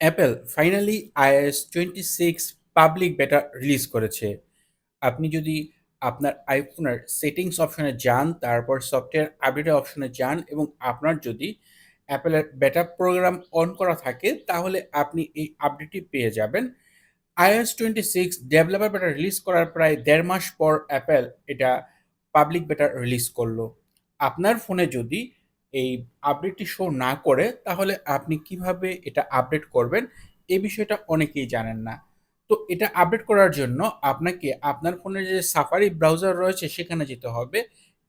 Apple finally iOS 26 public beta release করেছে। আপনি যদি আপনার আইফোনের সেটিংস অপশনে যান, তারপর সফটওয়্যার আপডেট অপশনে যান এবং আপনার যদি অ্যাপেলের বেটা প্রোগ্রাম অন করা থাকে, তাহলে আপনি এই আপডেটটি পেয়ে যাবেন। IOS twenty six developer beta release করার প্রায় দেড় মাস পর অ্যাপেল এটা পাবলিক বেটা রিলিজ করল আপনার ফোনে যদি এই আপডেটটি শো না করে, তাহলে আপনি কীভাবে এটা আপডেট করবেন? এই বিষয়টা অনেকেই জানেন না। তো এটা আপডেট করার জন্য আপনাকে আপনার ফোনের যে সাফারি ব্রাউজার রয়েছে সেখানে যেতে হবে।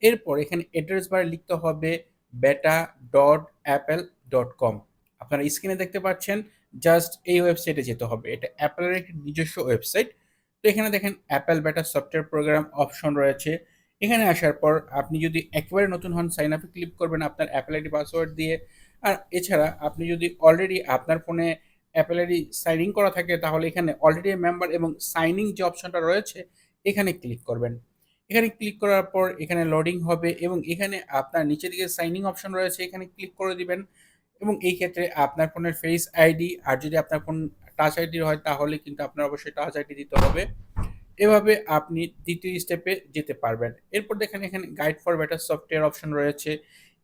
এরপর এখানে অ্যাড্রেস বারে লিখতে হবে বেটা ডট অ্যাপেল ডট কম আপনারা স্ক্রিনে দেখতে পাচ্ছেন জাস্ট এই ওয়েবসাইটে যেতে হবে। এটা অ্যাপেলের একটি নিজস্ব ওয়েবসাইট। তো এখানে দেখেন অ্যাপেল বেটা সফটওয়্যার প্রোগ্রাম অপশন রয়েছে। এখানে আসার পর আপনি যদি একেবারে নতুন হন সাইন আপে ক্লিক করবেন আপনার অ্যাপেল আইডি পাসওয়ার্ড দিয়ে। আর এছাড়া আপনি যদি অলরেডি আপনার ফোনে অ্যাপেল আইডি সাইন ইন করা থাকে, তাহলে এখানে অলরেডি মেম্বার এবং সাইন ইন যে অপশনটা রয়েছে, এখানে ক্লিক করবেন। এখানে ক্লিক করার পর এখানে লোডিং হবে এবং এখানে আপনার নিচের দিকে সাইন ইন অপশন রয়েছে, এখানে ক্লিক করে দিবেন এবং এই ক্ষেত্রে আপনার ফোনের ফেস আইডি আর যদি আপনার ফোন টাচ আইডি হয়, তাহলে কিন্তু আপনার অবশ্যই টাচ আইডি দিতে হবে। এভাবে আপনি দ্বিতীয় স্টেপে যেতে পারবেন। এরপর দেখেন এখানে guide for better software option রয়েছে।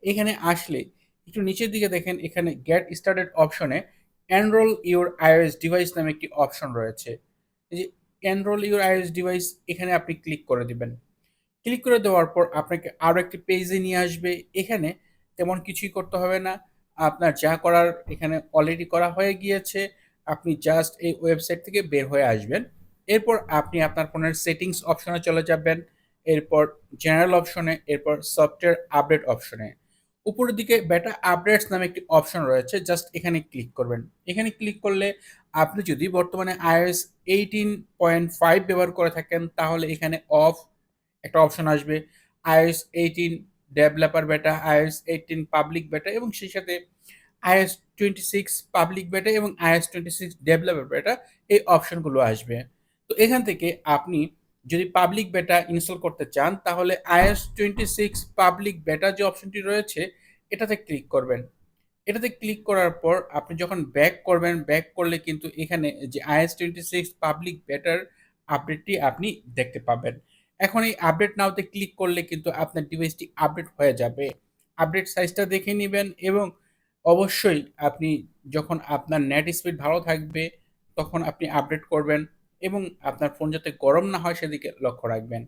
এখানে আসলে একটু নিচের দিকে দেখেন, এখানে গেট স্টার্টেড অপশনে এনরোল ইউর iOS ডিভাইস নামে একটি অপশন রয়েছে। যে এনরোল ইউর iOS ডিভাইস এখানে আপনি ক্লিক করে দিবেন। ক্লিক করে দেওয়ার পর আপনাকে আরও একটি পেজে নিয়ে আসবে। এখানে তেমন কিছুই করতে হবে না। আপনার যা করার এখানে অলরেডি করা হয়ে গিয়েছে। আপনি জাস্ট এই ওয়েবসাইট থেকে বের হয়ে আসবেন। এরপর আপনি আপনার ফোনের সেটিংস অপশনে চলে যাবেন। এরপর জেনারেল অপশনে, এরপর সফটওয়্যার আপডেট অপশনে। উপরের দিকে বেটা আপডেটস নামে একটি অপশন রয়েছে। জাস্ট এখানে ক্লিক করবেন। এখানে ক্লিক করলে আপনি যদি বর্তমানে আইএস এইটিন পয়েন্ট ফাইভ ব্যবহার করে থাকেন তাহলে এখানে অফ একটা অপশন আসবে। iOS 18 developer beta, iOS 18 public beta এবং সেই সাথে is twenty six public beta এবং আইএস টোয়েন্টি সিক্স ডেভেলপার বেটা এই অপশনগুলো আসবে। তো এখান থেকে আপনি যদি পাবলিক বেটা ইনস্টল করতে চান তাহলে আইএস টোয়েন্টি সিক্স পাবলিক বেটা যে অপশনটি রয়েছে এটাতে ক্লিক করবেন। এটাতে ক্লিক করার পর আপনি যখন ব্যাক করবেন, ব্যাক করলে কিন্তু এখানে যে আইএস টোয়েন্টি সিক্স পাবলিক বেটার আপডেটটি আপনি দেখতে পাবেন। এখন এই আপডেট নাওতে ক্লিক করলে কিন্তু আপনার ডিভাইসটি আপডেট হয়ে যাবে। আপডেট সাইজটা দেখে নেবেন এবং অবশ্যই আপনি যখন আপনার নেট স্পিড ভালো থাকবে তখন আপনি আপডেট করবেন এবং আপনার ফোন যাতে গরম না হয় সেদিকে লক্ষ্য রাখবেন।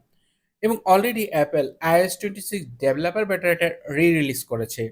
এবং already Apple iOS twenty six developer beta এটা রি-রিলিজ করেছে।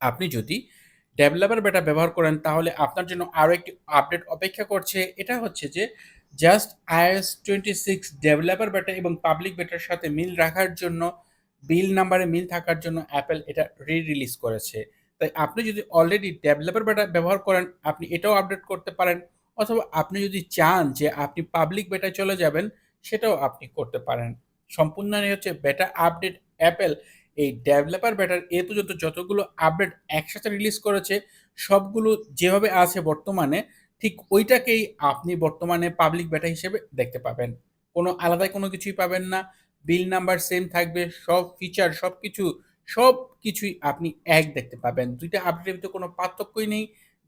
আপনি যদি ডেভেলপার বেটা ব্যবহার করেন, তাহলে আপনার জন্য আরও একটি আপডেট অপেক্ষা করছে। এটা হচ্ছে যে just iOS twenty six developer beta এবং পাবলিক বেটার সাথে মিল রাখার জন্য বিল নাম্বারে মিল থাকার জন্য অ্যাপেল এটা রি-রিলিজ করেছে। তাই আপনি যদি অলরেডি ডেভেলপার বেটা ব্যবহার করেন, আপনি এটাও আপডেট করতে পারেন অথবা আপনি যদি চান যে আপনি পাবলিক বেটায় চলে যাবেন, সেটাও আপনি করতে পারেন। সম্পূর্ণ হচ্ছে বেটা আপডেট অ্যাপেল এই ডেভেলপার বেটার এ পর্যন্ত যতগুলো আপডেট একসাথে রিলিজ করেছে, সবগুলো যেভাবে আছে বর্তমানে, ঠিক ওইটাকেই আপনি বর্তমানে পাবলিক বেটা হিসেবে দেখতে পাবেন। কোনো আলাদা কোনো কিছুই পাবেন না। বিল নাম্বার সেম থাকবে। সব ফিচার সব কিছু, সব কিছুই আপনি এক দেখতে পাবেন। দুইটা আপডেটের ভিতরে কোনো পার্থক্যই নেই।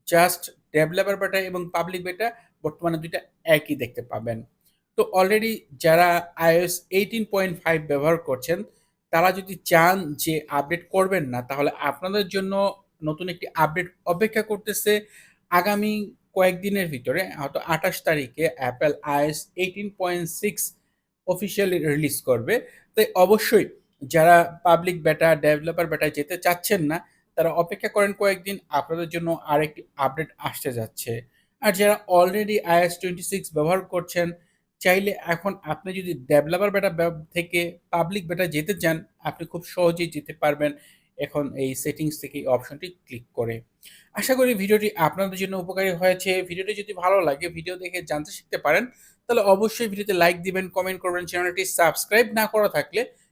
জাস্ট ডেভেলপার বেটা এবং পাবলিক বেটা বর্তমানে ২ টা একই দেখতে পাবেন। তো অলরেডি যারা আইওএস এইটিন পয়েন্ট ফাইভ ব্যবহার করছেন তারা যদি চান যে আপডেট করবেন না তাহলে আপনাদের জন্য নতুন একটি আপডেট অপেক্ষা করতেছে। আগামী কয়েকদিনের ভিতরে হয়তো ২৮ তারিখে Apple iOS eighteen point six officially release করবে। তাই অবশ্যই যারা পাবলিক বেটা, ডেভেলপার বেটায় যেতে চাচ্ছেন না তারা অপেক্ষা করেন কয়েকদিন। আপনাদের জন্য আরেকটি আপডেট আসতে যাচ্ছে। আর যারা অলরেডি আইএস টোয়েন্টি সিক্স ব্যবহার করছেন চাইলে এখন আপনি যদি ডেভেলপার বেটা থেকে পাবলিক বেটা যেতে চান আপনি খুব সহজেই যেতে পারবেন এখন এই সেটিংস থেকে এই অপশনটি ক্লিক করে। আশা করি ভিডিওটি আপনাদের জন্য উপকারী হয়েছে। ভিডিওটি যদি ভালো লাগে ভিডিও দেখে জানতে শিখতে পারেন তাহলে অবশ্যই ভিডিওতে লাইক দিবেন, কমেন্ট করবেন। চ্যানেলটি সাবস্ক্রাইব না করা থাকলে